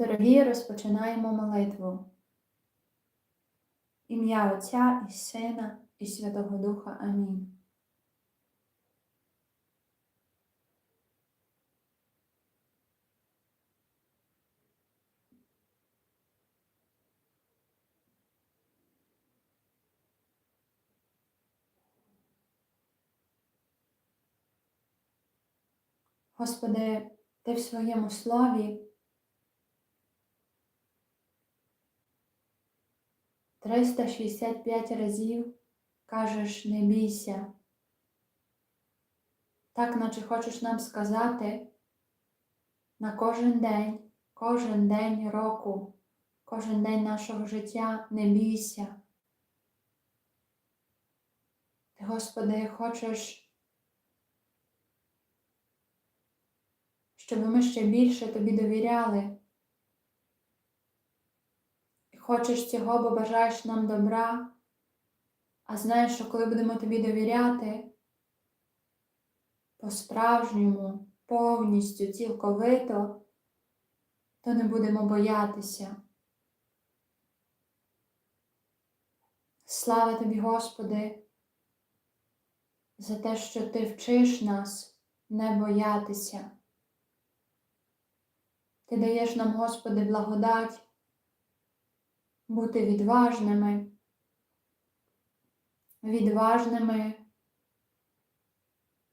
Дорогі, розпочинаємо молитву. Ім'я Отця і Сина і Святого Духа. Амінь. Господи, Ти в своєму слові 365 разів кажеш не бійся. Так, наче хочеш нам сказати на кожен день, кожен день року, кожен день нашого життя не бійся. Ти, Господи, хочеш, щоб ми ще більше тобі довіряли. Хочеш цього, бо бажаєш нам добра, а знаєш, що коли будемо тобі довіряти, по-справжньому, повністю, цілковито, то не будемо боятися. Слава тобі, Господи, за те, що Ти вчиш нас не боятися. Ти даєш нам, Господи, благодать бути відважними, відважними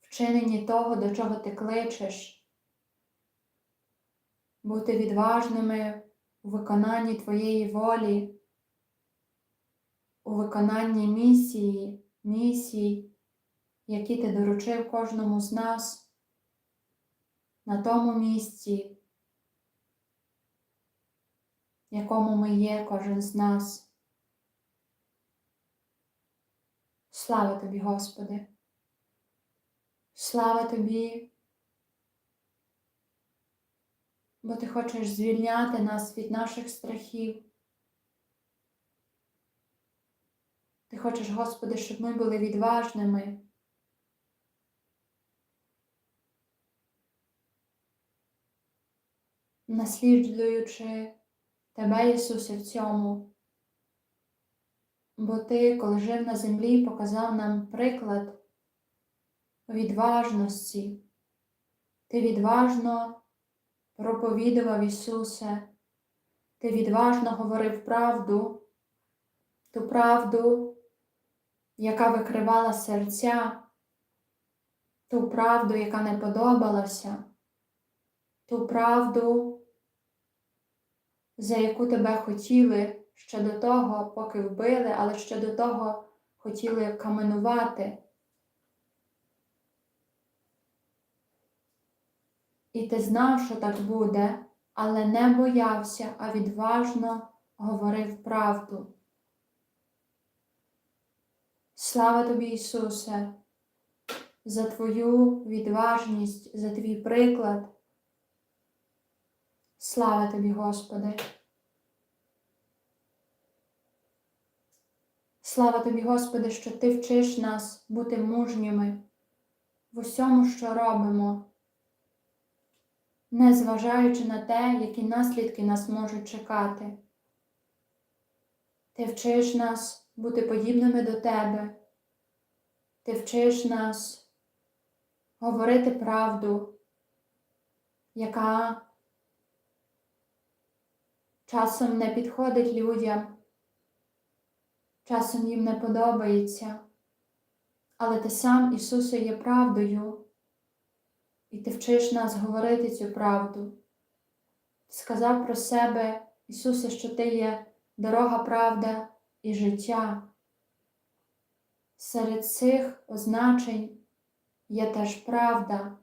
в чиненні того, до чого ти кличеш, бути відважними у виконанні Твоєї волі, у виконанні місії, місій, які ти доручив кожному з нас на тому місці якому ми є кожен з нас. Слава тобі, Господи! Слава тобі, бо Ти хочеш звільняти нас від наших страхів. Ти хочеш, Господи, щоб ми були відважними. Наслідуючи Тебе, Ісусе, в цьому. Бо Ти, коли жив на землі, показав нам приклад відважності. Ти відважно проповідував Ісусе, Ти відважно говорив правду, ту правду, яка викривала серця, ту правду, яка не подобалася, ту правду, за яку тебе хотіли ще до того, поки вбили, але ще до того хотіли каменувати. І ти знав, що так буде, але не боявся, а відважно говорив правду. Слава тобі, Ісусе, за Твою відважність, за твій приклад. Слава тобі, Господи. Слава тобі, Господи, що Ти вчиш нас бути мужніми в усьому, що робимо, незважаючи на те, які наслідки нас можуть чекати. Ти вчиш нас бути подібними до Тебе. Ти вчиш нас говорити правду, яка часом не підходить людям, часом їм не подобається, але ти сам, Ісусе, є правдою, і ти вчиш нас говорити цю правду. Сказав про себе, Ісусе, що Ти є дорога, правда і життя. Серед цих означень є теж правда,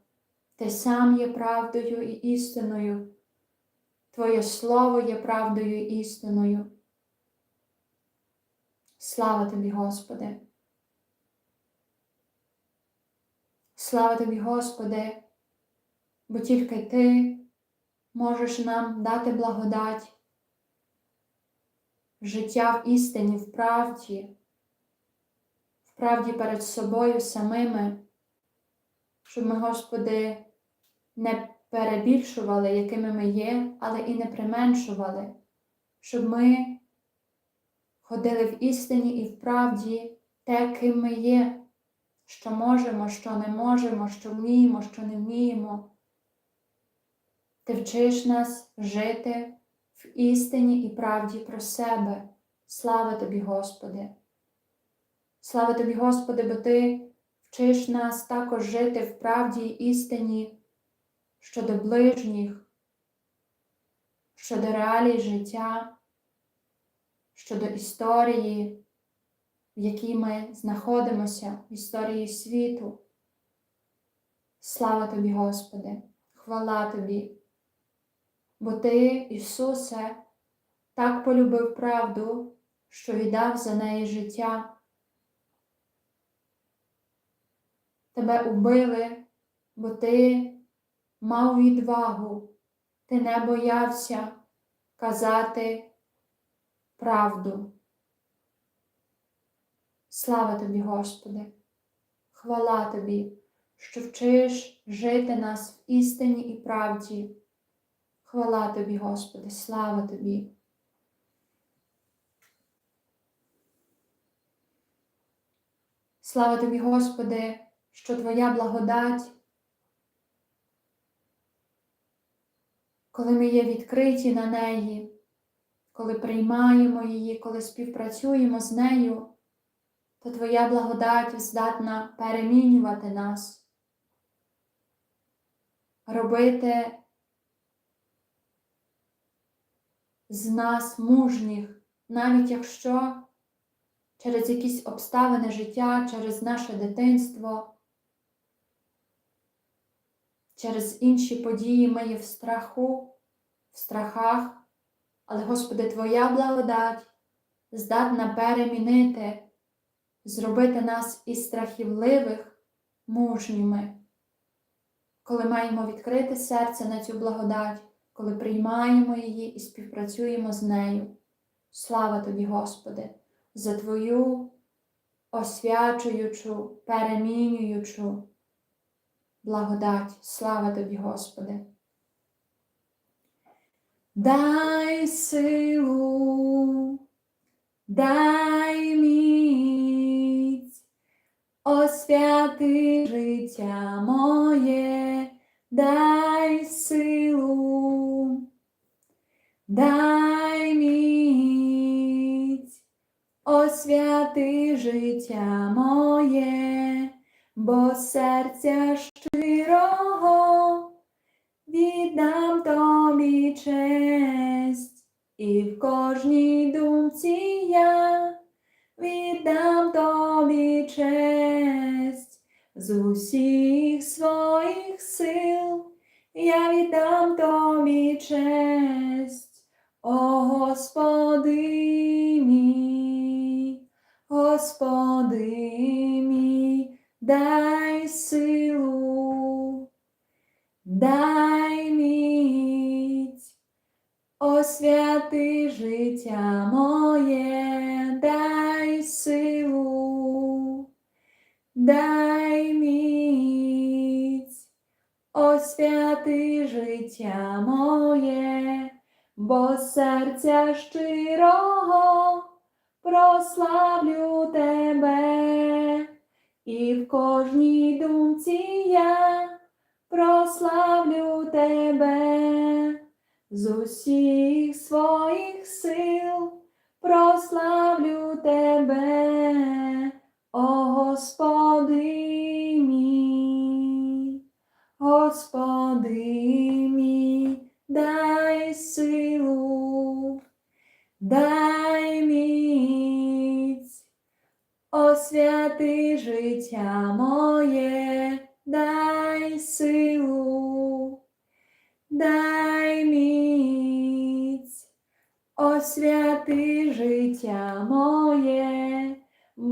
ти сам є правдою і істиною. Твоє Слово є правдою і істиною. Слава тобі, Господи. Слава тобі, Господи, бо тільки Ти можеш нам дати благодать, життя в істині, в правді, в правді перед собою самими, щоб ми, Господи, не перебільшували, якими ми є, але і не применшували, щоб ми ходили в істині і в правді те, ким ми є, що можемо, що не можемо, що вміємо, що не вміємо. Ти вчиш нас жити в істині і правді про себе. Слава тобі, Господи! Слава тобі, Господи, бо Ти вчиш нас також жити в правді і істині щодо ближніх, щодо реалій життя, щодо історії, в якій ми знаходимося, в історії світу. Слава тобі, Господи, хвала Тобі, бо Ти, Ісусе, так полюбив правду, що віддав за неї життя. Тебе убили, бо ти мав відвагу, ти не боявся казати правду. Слава тобі, Господи, хвала тобі, що вчиш жити нас в істині і правді. Хвала тобі, Господи, слава тобі. Слава тобі, Господи, що Твоя благодать, коли ми є відкриті на неї, коли приймаємо її, коли співпрацюємо з нею, то Твоя благодать здатна перемінювати нас, робити з нас мужніх, навіть якщо через якісь обставини життя, через наше дитинство, через інші події ми є в страху, в страхах, але, Господи, Твоя благодать здатна перемінити, зробити нас із страхівливих мужніми, коли маємо відкрити серце на цю благодать, коли приймаємо її і співпрацюємо з нею. Слава тобі, Господи, за Твою освячуючу, перемінюючу благодать. Слава тобі, Господи. Дай силу, дай міць, освяти життя моє, дай силу, дай міць, освяти життя моє, бо серця віддам тобі честь, і в кожній думці я віддам тобі честь, з усіх своїх сил я віддам тобі честь, о Господи мій, Господи мій, дай силу, дай міць, освяти життя моє, дай силу, дай міць, освяти життя моє, бо серця щирого прославлю тебе, і в кожній думці я прославлю тебе, з усіх своїх сил прославлю тебе, о Господи мій, Господи мій, дай силу, дай міць, освяти життя моє,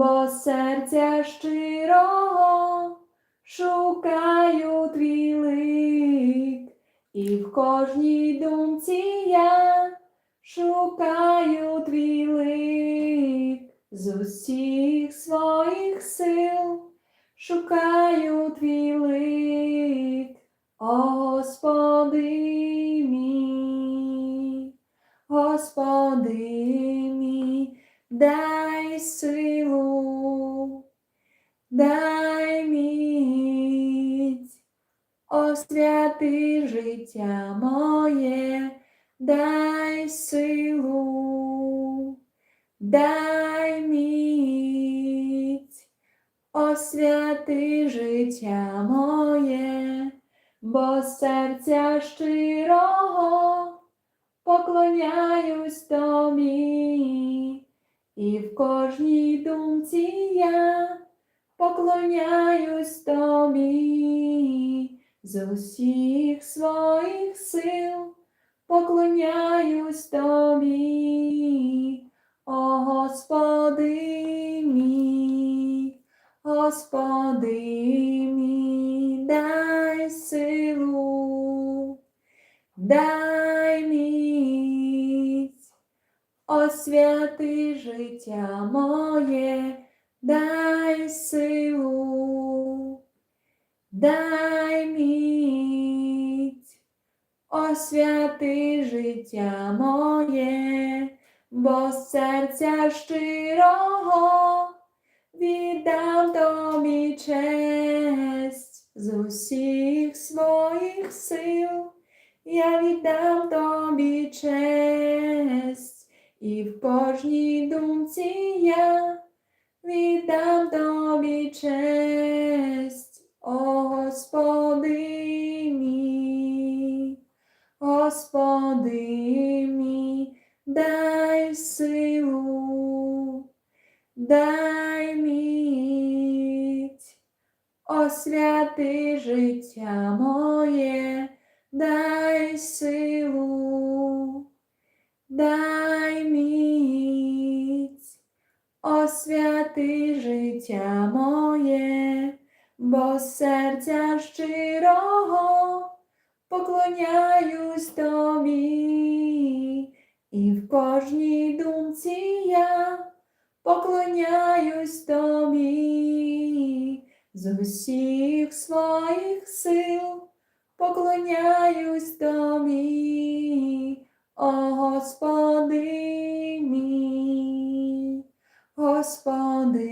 бо серця щирого шукаю твій лик, і в кожній думці я шукаю твій лик з усіх своїх сил шукаю твій лик, о Господи. мій, Господи мій, дай силу, дай міць, освяти життя моє, дай силу, дай міць, освяти життя моє, бо серця щирого поклоняюсь тобі, і в кожній думці я поклоняюсь тобі, з усіх своїх сил поклоняюсь тобі, о Господи мій, Господи мій, дай силу, дай міць, освяти життя моє, дай силу, дай міць, освяти життя моє, бо серця щирого віддам тобі честь з усіх своїх сил. Я віддам тобі честь, і в кожній думці я віддам тобі честь, о Господи мій, Господи мій, дай силу, дай міць, освяти життя моє, дай силу, дай міць, освяти життя моє, бо серця щирого поклоняюсь тобі, і в кожній думці я поклоняюсь тобі, з усіх своїх сил поклоняюсь тобі, о Господи мій, Господи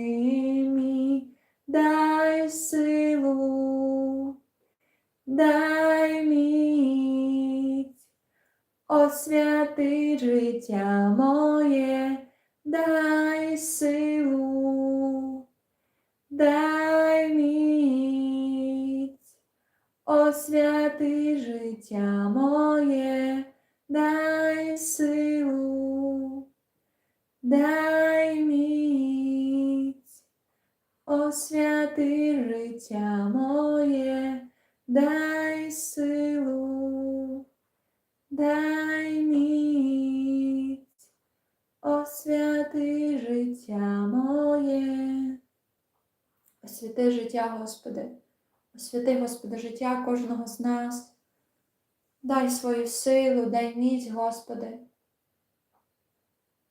мій, дай силу, дай міць, освяти життя моє, дай дай міць, освяти життя моє. Освяти життя, Господи, освяти, Господи, життя кожного з нас. Дай свою силу, дай міць, Господи.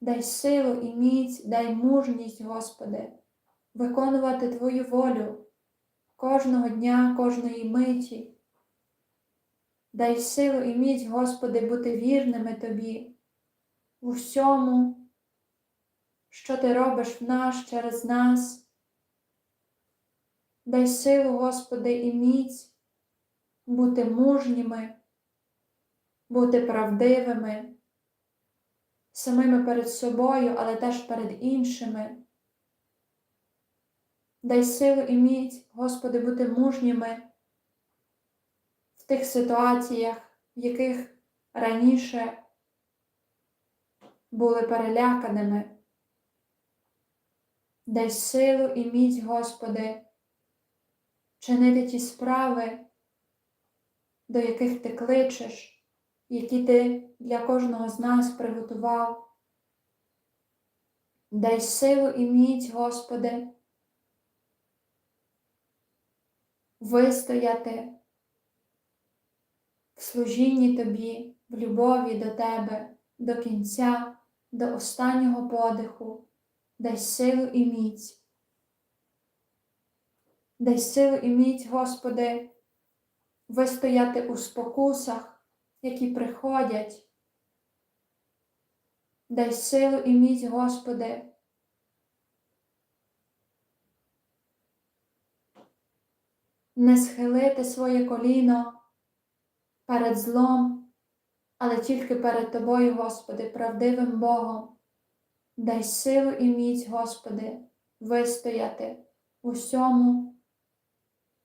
Дай силу і міць, дай мужність, Господи, виконувати Твою волю кожного дня, кожної миті. Дай силу і міць, Господи, бути вірними Тобі у всьому, що Ти робиш в нас через нас. Дай силу, Господи, і міць бути мужніми, бути правдивими, самими перед собою, але теж перед іншими. Дай силу і міць, Господи, бути мужніми тих ситуаціях, в яких раніше були переляканими. Дай силу і міць, Господи, чинити ті справи, до яких ти кличеш, які ти для кожного з нас приготував. Дай силу і міць, Господи, вистояти служінні Тобі, в любові до Тебе до кінця, до останнього подиху, дай силу і міць. Дай силу і міць, Господи, вистояти у спокусах, які приходять. Дай силу і міць, Господи. Не схилити своє коліно перед злом, але тільки перед Тобою, Господи, правдивим Богом. Дай силу і міць, Господи, вистояти у всьому,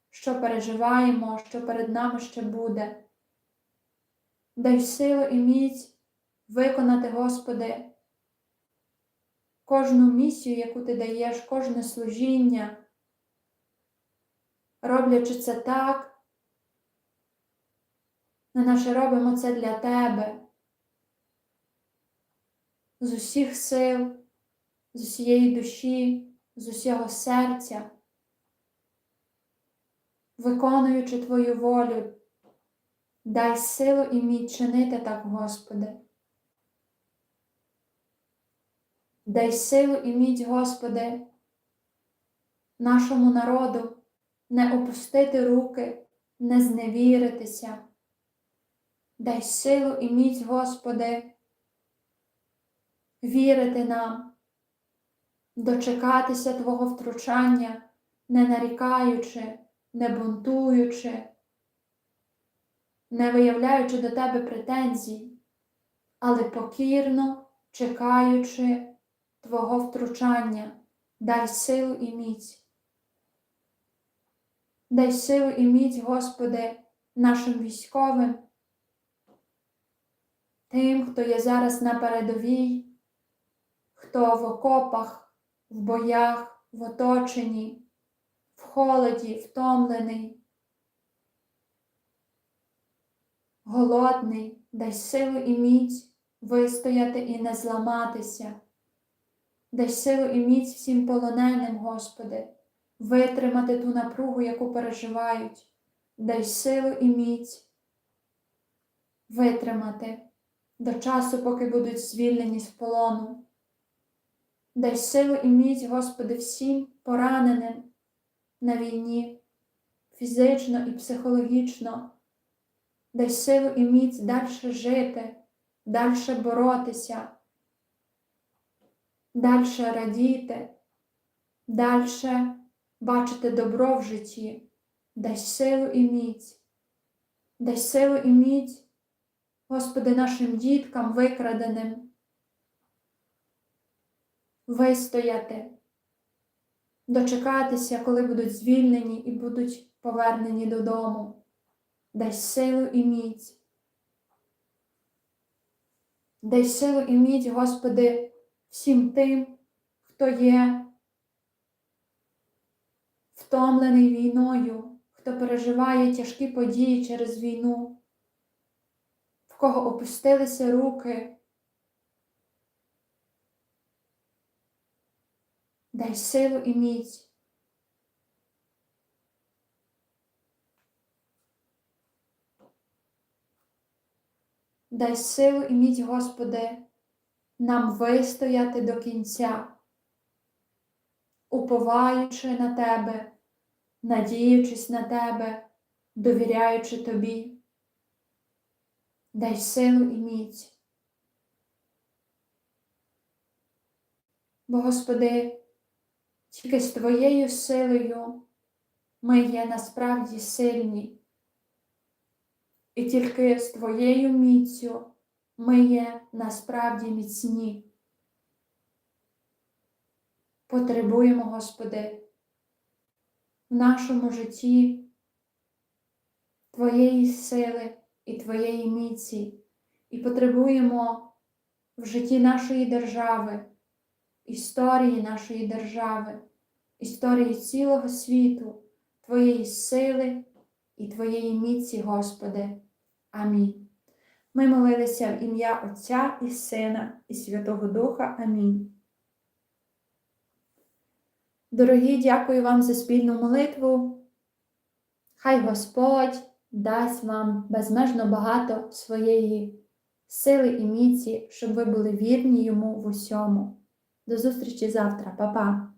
що переживаємо, що перед нами ще буде. Дай силу і міць виконати, Господи, кожну місію, яку Ти даєш, кожне служіння, роблячи це так, ми наше робимо це для Тебе. З усіх сил, з усієї душі, з усього серця, виконуючи Твою волю, дай силу і міць чинити так, Господи. Дай силу і міць, Господи, нашому народу не опустити руки, не зневіритися. Дай силу і міць, Господи, вірити нам, дочекатися Твого втручання, не нарікаючи, не бунтуючи, не виявляючи до Тебе претензій, але покірно чекаючи Твого втручання, дай силу і міць. Дай силу і міць, Господи, нашим військовим, тим, хто є зараз на передовій, хто в окопах, в боях, в оточенні, в холоді, втомлений, голодний, дай силу і міць вистояти і не зламатися. Дай силу і міць всім полоненим, Господи, витримати ту напругу, яку переживають, дай силу і міць витримати до часу, поки будуть звільнені з полону. Дай силу і міць, Господи, всім пораненим на війні, фізично і психологічно. Дай силу і міць далі жити, далі боротися, далі радіти, далі бачити добро в житті, дай силу і міць, дай силу і міць, Господи, нашим діткам викраденим вистояти, дочекатися, коли будуть звільнені і будуть повернені додому. Дай силу і міць. Дай силу і міць, Господи, всім тим, хто є втомлений війною, хто переживає тяжкі події через війну, кого опустилися руки. Дай силу і міць. Дай силу і міць, Господи, нам вистояти до кінця, уповаючи на Тебе, надіючись на Тебе, довіряючи Тобі. Дай силу і міць. Бо, Господи, тільки з Твоєю силою ми є насправді сильні, і тільки з Твоєю міцю ми є насправді міцні. Потребуємо, Господи, в нашому житті Твоєї сили і Твоєї міці, і потребуємо в житті нашої держави історії нашої держави, історії цілого світу, Твоєї сили і Твоєї міці, Господи. Амінь. Ми молилися в ім'я Отця і Сина, і Святого Духа. Амінь. Дорогі, дякую вам за спільну молитву. Хай Господь дасть вам безмежно багато своєї сили і міці, щоб ви були вірні йому в усьому. До зустрічі завтра, Па-па!